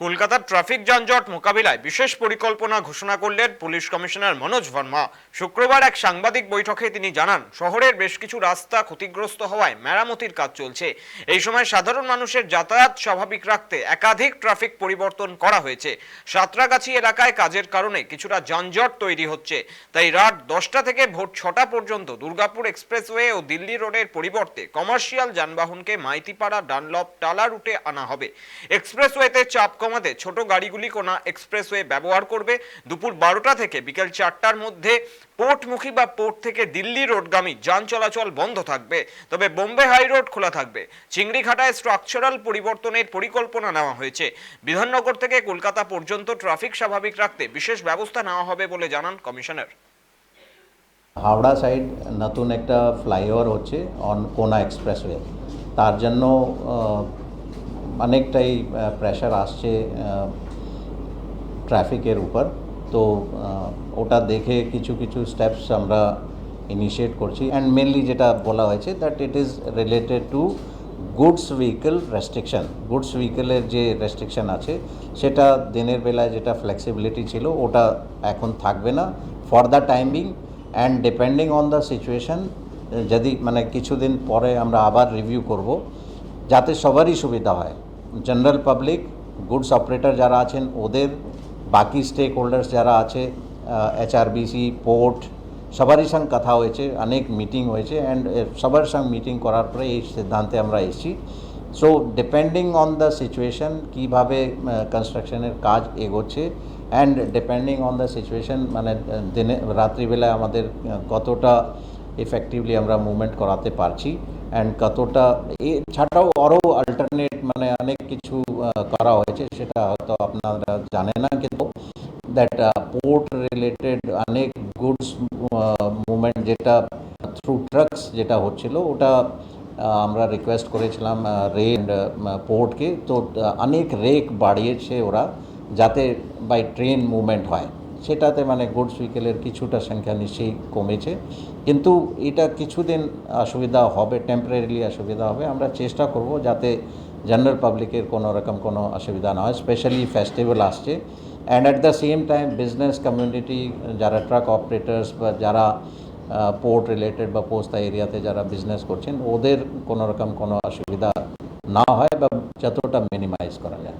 কলকাতার ট্রাফিক যানজট মোকাবিলায় বিশেষ পরিকল্পনা ঘোষণা করলেন পুলিশ কমিশনার মনোজ ভার্মা। শুক্রবার এক সাংবাদিক বৈঠকে তিনি জানান, শহরের বেশ কিছু রাস্তা ক্ষতিগ্রস্ত হওয়ায় মেরামতির কাজ চলছে। এই সময় সাধারণ মানুষের যাতায়াত স্বাভাবিক রাখতে একাধিক ট্রাফিক পরিবর্তন করা হয়েছে। সাঁতরাগাছি এলাকায় কাজের কারণে কিছুটা যানজট তৈরি হচ্ছে। তাই রাত দশটা থেকে ভোর ছটা পর্যন্ত দুর্গাপুর এক্সপ্রেসওয়ে ও দিল্লি রোডের পরিবর্তে কমার্শিয়াল যানবাহনকে মাইতিপাড়া, ডানলপ, টালা রুটে আনা হবে। এক্সপ্রেসওয়েতে চাপ কমাতে ছোট গাড়িগুলি কোনা এক্সপ্রেসওয়ে ব্যবহার করবে। দুপুর বারোটা থেকে বিকেল চারটার মধ্যে পোর্টমুখী বা পোর্ট থেকে দিল্লি রোডগামী যান চলাচল বন্ধ থাকবে। তবে বোম্বে হাই রোড খোলা থাকবে। চিংড়িঘাটায় স্ট্রাকচারাল পরিবর্তনের পরিকল্পনা নেওয়া হয়েছে। বিধাননগর থেকে কলকাতা পর্যন্ত ট্রাফিক স্বাভাবিক রাখতে বিশেষ ব্যবস্থা নেওয়া হবে বলে জানান কমিশনার। হাওড়া সাইড নতুন একটা ফ্লাইওভার হচ্ছে অন কোনা এক্সপ্রেসওয়ে। তার জন্য অনেকটাই প্রেশার আসছে ট্রাফিকের উপর। তো ওটা দেখে কিছু কিছু স্টেপস আমরা ইনিশিয়েট করছি। অ্যান্ড মেনলি যেটা বলা হয়েছে that it is related to goods vehicle restriction goods ভেহিকেলের যে রেস্ট্রিকশন আছে, সেটা দিনের বেলায় যেটা ফ্লেক্সিবিলিটি ছিল, ওটা এখন থাকবে না। For the timing and depending on the situation যদি মানে কিছুদিন পরে আমরা আবার রিভিউ করব, যাতে সবারই সুবিধা হয়। জেনারেল পাবলিক গুডস অপারেটর যারা আছেন, ওদের বাকি স্টেক হোল্ডার্স যারা আছে এইচআরবিসি পোর্ট সবারই সঙ্গে কথা হয়েছে, অনেক মিটিং হয়েছে অ্যান্ড সবার সঙ্গে মিটিং করার পরে এই সিদ্ধান্তে আমরা এসেছি। So depending on the situation কীভাবে কনস্ট্রাকশনের কাজ এগোচ্ছে and depending on the situation মানে দিনে, রাত্রিবেলায় আমাদের কতটা এফেক্টিভলি আমরা মুভমেন্ট করাতে পারছি। অ্যান্ড কতটা এছাড়াও আরও অল্টারনেট মানে অনেক কিছু করা হয়েছে, সেটা হয়তো আপনারা জানেন না, কিন্তু দ্যাট পোর্ট রিলেটেড অনেক গুডস মুভমেন্ট যেটা থ্রু ট্রাকস যেটা হচ্ছিল, ওটা আমরা রিকোয়েস্ট করেছিলাম রে পোর্টকে তো অনেক রেক বাড়িয়েছে ওরা, যাতে বাই ট্রেন মুভমেন্ট হয়। সেটাতে মানে গুডস উইকেলের কিছুটা সংখ্যা নিশ্চয়ই কমেছে। কিন্তু এটা কিছুদিন অসুবিধা হবে টেম্পোরারিলি অসুবিধা হবে। আমরা চেষ্টা করব যাতে জেনারেল পাবলিকের কোনো রকম কোনো অসুবিধা না হয় স্পেশালি ফেস্টিভ্যাল আসছে। And at the same time business community যারা ট্রাক অপারেটার্স বা যারা পোর্ট রিলেটেড বা পোস্তা এরিয়াতে যারা বিজনেস করছেন, ওদের কোনো রকম কোনো অসুবিধা না হয় বা যতটা মিনিমাইজ করা যায়।